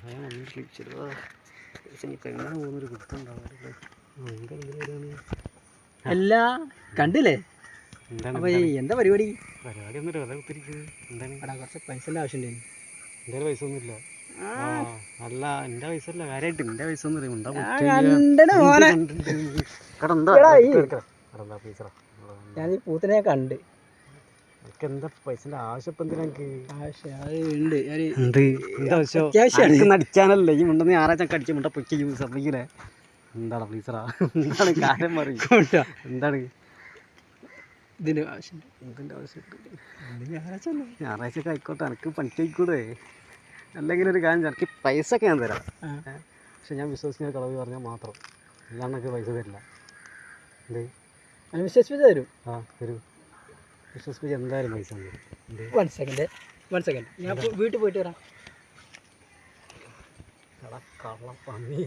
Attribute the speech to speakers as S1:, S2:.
S1: വന്നിട്ട് പോകുന്നൊരു കുത്തുണ്ടാവില്ല ഭയങ്കര എന്തിനാണ്
S2: അല്ല കണ്ടില്ലേ?
S1: എന്താണ്
S2: എന്താ പരിപാടി?
S1: പരിപാടി ഒന്നും വെറുതെ കുത്തിരിക്കുന്നത് എന്താണ്?
S2: എടാ കുറച്ച് ആവശ്യമുണ്ടായിരുന്നു
S1: എന്റെ പൈസ ഒന്നുമില്ല അല്ല എന്റെ പൈസ അല്ല. കാര്യമായിട്ട് എന്റെ പൈസ ഒന്നും കടന്താ പൈസ?
S2: ഞാൻ ഈ പൂത്തിനെ കണ്ട്.
S1: എനിക്ക്? എന്താ? പൈസന്റെ ആവശ്യം? ഇപ്പം എന്തിനാ. അനക്ക് ഈ മുണ്ടെന്ന് ഞായറാഴ്ച അടിച്ച് മുണ്ട പൊക്കി യൂസ് സമ്മതിക്കില്ലേ എന്താണ് പ്ലീസറാ എന്താണ് കാര്യം പറയും. എന്താണ്?
S2: ഇതിന് ആവശ്യം
S1: എന്തിന്റെ ആവശ്യം
S2: ഞായറാഴ്ച
S1: ഞായറാഴ്ച ഒക്കെ ആയിക്കോട്ടെ എനിക്ക് പണിക്ക് ആയിക്കൂടെ. അല്ലെങ്കിൽ ഒരു കാര്യം എനിക്ക് പൈസ ഒക്കെ ഞാൻ തരാം. പക്ഷെ ഞാൻ വിശ്വസിക്കുന്ന കളവ് പറഞ്ഞാൽ മാത്രം. അല്ലാണ്ട് എനിക്ക് പൈസ തരില്ല. എന്ത്?
S2: ഞാൻ തരും.
S1: ആ തരൂ. വിശ്വസിച്ച് എന്തായാലും പൈസ
S2: വൺ സെക്കൻഡ് വൺ സെക്കൻഡ് ഞാൻ വീട്ടിൽ പോയിട്ട് വരാം.
S1: എടാ കള്ള പന്നി.